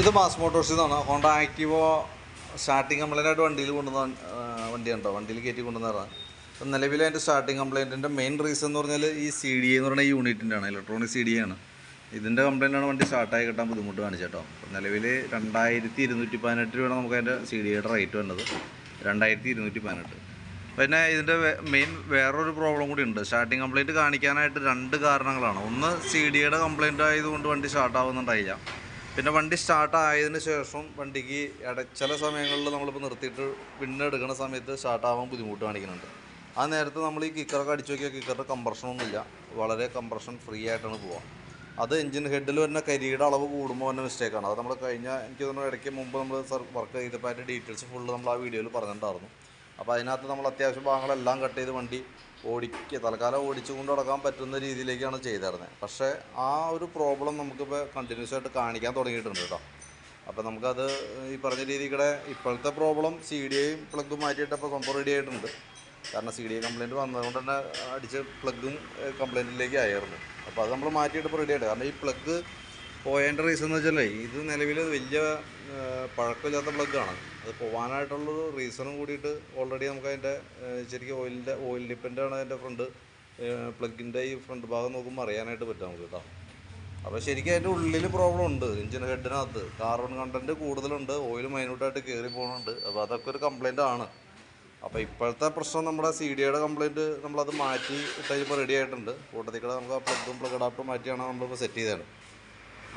ഇത് മാസ് മോട്ടോഴ്സിൽ നിന്നാണ് Honda ആക്റ്റീവോ starting കംപ്ലൈന്റായിട്ട് വണ്ടിയിൽ കൊണ്ടുവന്ന വണ്ടിയുണ്ടോ? വണ്ടിയിൽ കയറ്റി കൊണ്ടുവന്നതാണ് അപ്പം നിലവിൽ അതിന്റെ സ്റ്റാർട്ടിങ് കംപ്ലൈന്റിന്റെ മെയിൻ റീസൺ എന്ന് പറഞ്ഞാൽ ഈ സി ഡി എന്ന് പറയുന്ന ഈ യൂണിറ്റിന്റെ ആണ് ഇലക്ട്രോണിക് സി ഡി ആണ് ഇതിന്റെ കംപ്ലൈന്റാണ് വണ്ടി സ്റ്റാർട്ടായി കിട്ടാൻ ബുദ്ധിമുട്ട് കാണിച്ചേട്ടോ അപ്പം നിലവിൽ രണ്ടായിരത്തി ഇരുന്നൂറ്റി പതിനെട്ട് രൂപയാണ് നമുക്ക് അതിന്റെ സി ഡിയുടെ റേറ്റ് വന്നത് രണ്ടായിരത്തി ഇരുന്നൂറ്റി പതിനെട്ട് പിന്നെ ഇതിന്റെ മെയിൻ വേറൊരു പ്രോബ്ലം കൂടി ഉണ്ട്. സ്റ്റാർട്ടിങ് കംപ്ലൈന്റ് കാണിക്കാനായിട്ട് രണ്ട് കാരണങ്ങളാണ്. ഒന്ന് സി ഡിയുടെ കംപ്ലൈന്റ് ആയതുകൊണ്ട് വണ്ടി സ്റ്റാർട്ട് ആവുന്നുണ്ടായില്ല. പിന്നെ വണ്ടി സ്റ്റാർട്ട് ആയതിനു ശേഷം വണ്ടിക്ക് ഇട ചില സമയങ്ങളിൽ നമ്മളിപ്പോൾ നിർത്തിയിട്ട് പിന്നെ എടുക്കുന്ന സമയത്ത് സ്റ്റാർട്ടാവാൻ ബുദ്ധിമുട്ട് കാണിക്കുന്നുണ്ട്. ആ നേരത്തെ നമ്മൾ ഈ കിക്കറൊക്കെ അടിച്ചു നോക്കിയാൽ കിക്കറിന്റെ കമ്പ്രഷനൊന്നുമില്ല വളരെ കംപ്രഷൻ ഫ്രീ ആയിട്ടാണ് പോവുക അത് എഞ്ചിൻ ഹെഡിൽ വരുന്ന കരിയുടെ അളവ് കൂടുമ്പോൾ തന്നെ മിസ്റ്റേക്കാണ് അത് നമ്മൾ കഴിഞ്ഞ എനിക്ക് തോന്നുന്നു ഇടയ്ക്ക് മുമ്പ് നമ്മൾ സർ വർക്ക് ചെയ്തപ്പോൾ അതിന്റെ ഡീറ്റെയിൽസ് ഫുള്ള് നമ്മൾ ആ വീഡിയോയിൽ പറഞ്ഞിട്ടുണ്ടായിരുന്നു. അപ്പോൾ അതിനകത്ത് നമ്മൾ അത്യാവശ്യം ഭാഗങ്ങളെല്ലാം കട്ട് ചെയ്ത് വണ്ടി ഓടിക്കുക. തൽക്കാലം ഓടിച്ചു കൊണ്ട് നടക്കാൻ പറ്റുന്ന രീതിയിലേക്കാണ് ചെയ്തിരുന്നത്. പക്ഷേ ആ ഒരു പ്രോബ്ലം നമുക്കിപ്പോൾ കണ്ടിന്യൂസ് ആയിട്ട് കാണിക്കാൻ തുടങ്ങിയിട്ടുണ്ട് കേട്ടോ. അപ്പോൾ നമുക്കത് ഈ പറഞ്ഞ രീതിയുടെ ഇപ്പോഴത്തെ പ്രോബ്ലം സി ഡി ഐയും പ്ലഗും മാറ്റിയിട്ടപ്പോൾ സംഭവം റെഡി ആയിട്ടുണ്ട്. കാരണം സി ഡി ഐ കംപ്ലയിന്റ് വന്നതുകൊണ്ട് തന്നെ അടിച്ച് പ്ലഗും കംപ്ലയിന്റിലേക്ക് ആയിരുന്നു. അപ്പോൾ അത് നമ്മൾ മാറ്റിയിട്ട് റെഡി ആയിട്ട് കാരണം ഈ പ്ലഗ് പോയതിന്റെ റീസൺ എന്ന് വെച്ചാൽ ഇത് നിലവിൽ വലിയ പഴക്കമില്ലാത്ത പ്ലഗാണ് അത് പോകാനായിട്ടുള്ളൊരു റീസണും കൂടിയിട്ട് ഓൾറെഡി നമുക്ക് അതിന്റെ ശരിക്കും ഓയിലിന്റെ ഓയിൽ ഡിപ്പെൻഡാണ് അതിന്റെ ഫ്രണ്ട് പ്ലഗിന്റെ ഈ ഫ്രണ്ട് ഭാഗം നോക്കുമ്പോൾ അറിയാനായിട്ട് പറ്റും നമുക്ക് കേട്ടോ. അപ്പോൾ ശരിക്കും അതിന്റെ ഉള്ളിൽ പ്രോബ്ലം ഉണ്ട്. എഞ്ചിൻ ഹെഡിനകത്ത് കാർബൺ കണ്ടന്റ് കൂടുതലുണ്ട് ഓയിൽ മൈനൂട്ടായിട്ട് കയറി പോകുന്നുണ്ട് അപ്പോൾ അതൊക്കെ ഒരു കംപ്ലൈന്റ് ആണ്. അപ്പോൾ ഇപ്പോഴത്തെ പ്രശ്നം നമ്മുടെ സി ഡിയുടെ കംപ്ലൈന്റ് നമ്മളത് മാറ്റി ഇട്ടപ്പോൾ റെഡി ആയിട്ടുണ്ട്. കൂട്ടത്തിൽ കൂടെ നമുക്ക് ആ പ്ലഗും പ്ലഗ് അഡാപ്റ്റർ മാറ്റിയാണ് നമ്മളിപ്പോൾ സെറ്റ് ചെയ്തത്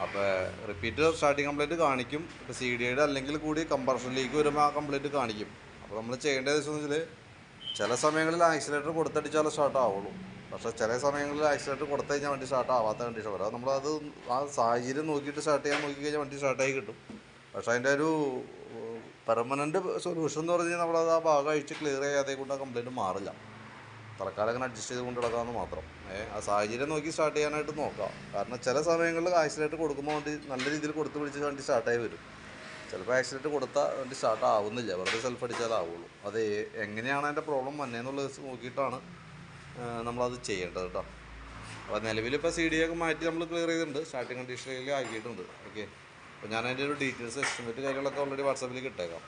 അപ്പോൾ റിപ്പീറ്റ് സ്റ്റാർട്ടിങ് കംപ്ലൈന്റ് കാണിക്കും. ഇപ്പോൾ സി ഡിയുടെ അല്ലെങ്കിൽ കൂടി കമ്പർഷനിലേക്ക് വരുമ്പോൾ ആ കംപ്ലൈന്റ് കാണിക്കും. അപ്പോൾ നമ്മൾ ചെയ്യേണ്ടത് എന്ന് വെച്ചാൽ ചില സമയങ്ങളിൽ ആക്സിലേറ്റർ കൊടുത്തടിച്ചാലേ സ്റ്റാർട്ട് ആവുള്ളൂ. പക്ഷേ ചില സമയങ്ങളിൽ ആക്സിലേറ്റർ കൊടുത്തു കഴിഞ്ഞാൽ വണ്ടി സ്റ്റാർട്ട് ആവാത്ത കണ്ടീഷൻ വരാം. നമ്മളത് ആ സാഹചര്യം നോക്കിയിട്ട് സ്റ്റാർട്ട് ചെയ്യാൻ നോക്കി കഴിഞ്ഞാൽ വണ്ടി സ്റ്റാർട്ടായി കിട്ടും. പക്ഷേ അതിന്റെ ഒരു പെർമനന്റ് സൊല്യൂഷൻ എന്ന് പറഞ്ഞാൽ നമ്മളത് ആ ഭാഗം അഴിച്ച് ക്ലിയർ ചെയ്യാതെ കൊണ്ട് ആ കംപ്ലൈന്റ് മാറില്ല. തൽക്കാലം അങ്ങനെ അഡ്ജസ്റ്റ് ചെയ്ത് കൊണ്ട് കിടക്കാമെന്ന് മാത്രം. ആ സാഹചര്യം നോക്കി സ്റ്റാർട്ട് ചെയ്യാനായിട്ട് നോക്കാം. കാരണം ചില സമയങ്ങളിൽ ആക്സിലേറ്റ് കൊടുക്കുമ്പോൾ വണ്ടി നല്ല രീതിയിൽ കൊടുത്ത് പിടിച്ച് വണ്ടി സ്റ്റാർട്ടായി വരും. ചിലപ്പോൾ ആക്സിലേറ്റ് കൊടുത്താൽ വണ്ടി സ്റ്റാർട്ട് ആവുന്നില്ല. വെറുതെ സെൽഫ് അടിച്ചാലേ ആവുള്ളൂ. അത് എങ്ങനെയാണ് അതിന്റെ പ്രോബ്ലം വന്നതെന്നുള്ളത് നോക്കിയിട്ടാണ് നമ്മളത് ചെയ്യേണ്ടത് കേട്ടോ. അപ്പോൾ നിലവിലിപ്പോൾ സി ഡി ഒക്കെ മാറ്റി നമ്മൾ ക്ലിയർ ചെയ്തിട്ടുണ്ട്. സ്റ്റാർട്ടിങ് കണ്ടീഷനിൽ ആക്കിയിട്ടുണ്ട്. ഓക്കെ അപ്പോൾ ഞാൻ അതിന്റെ ഒരു ഡീറ്റെയിൽസ് എസ്റ്റിമേറ്റ് കാര്യങ്ങളൊക്കെ ഓൾറെഡി വാട്സാപ്പിലേക്ക് ഇട്ടേക്കാം.